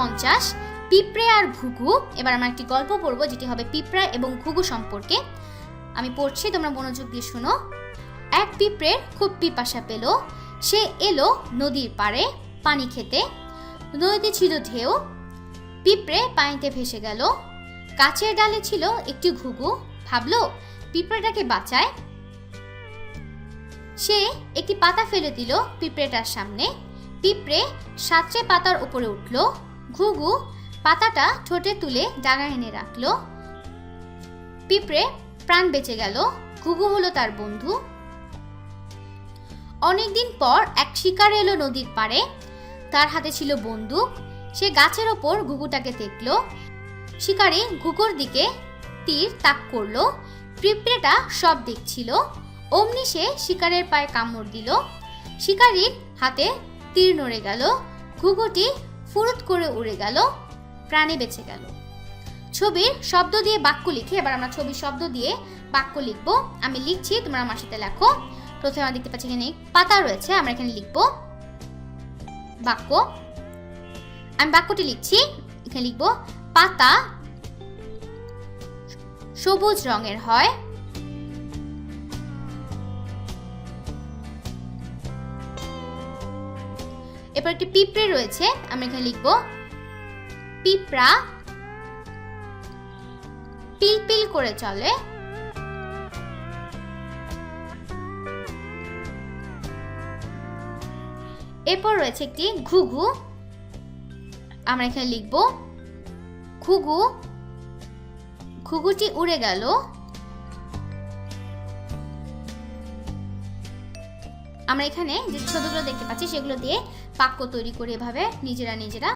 পঞ্চাশ, পিঁপড়ে আর ঘুঘু। এবার আমরা একটি গল্প পড়ব যেটি হবে পিঁপড়া এবং ঘুঘু সম্পর্কে। আমি পড়ছি, তোমরা মনোযোগ দিয়ে শোনো। এক পিঁপড়ের খুব পিপাসা পেল। সে এলো নদীর পাড়ে পানি খেতে। নদীতে ছিল ঢেউ। পিঁপড়ে পানিতে ভেসে গেল। গাছের ডালে ছিল একটি ঘুঘু। ভাবলো, পিঁপড়েটাকে বাঁচায়। সে একটি পাতা ফেলে দিল পিঁপড়েটার সামনে। পিঁপড়ে সাতটে পাতার উপরে উঠল। ঘুঘু পাতাটা ঠোঁটে তুলে ডাঙায় এনে রাখল। পিঁপড়ে প্রাণ বেঁচে গেল। ঘুঘু হলো তার বন্ধু। অনেকদিন পর এক শিকার এলো নদীর পাড়ে। তার হাতে ছিল বন্দুক। সে গাছের ওপর ঘুঘুটাকে দেখল। শিকারি ঘুঘুর দিকে তীর তাক করল। পিঁপড়েটা সব দেখছিল। অমনি সে শিকারের পায়ে কামড় দিল। শিকারির হাতে তীর নড়ে গেল। ঘুঘুটি ফুরুত করে উড়ে গেল, প্রাণে বেঁচে গেল। ছবির শব্দ দিয়ে বাক্য লিখে, এবার আমরা ছবির শব্দ দিয়ে বাক্য লিখব। আমি লিখছি, তোমরা আমার সাথে লেখো। প্রথমে আমরা দেখতে পাচ্ছি এখানে পাতা রয়েছে, আমরা এখানে লিখব বাক্য। আমি বাক্যটি লিখছি, এখানে লিখব, পাতা সবুজ রঙের হয় এরপর একটি পিঁপড়ে রয়েছে, আমরা এখানে লিখব, পিঁপড়া পিলপিল করে চলে। এরপর রয়েছে একটি ঘুঘু, আমরা এখানে লিখব, ঘুঘু, ঘুঘুটি উড়ে গেল। আমরা এখানে যে ছবিগুলো দেখতে পাচ্ছি সেগুলো দিয়ে পাক্য তৈরি করে এভাবে নিজেরা নিজেরা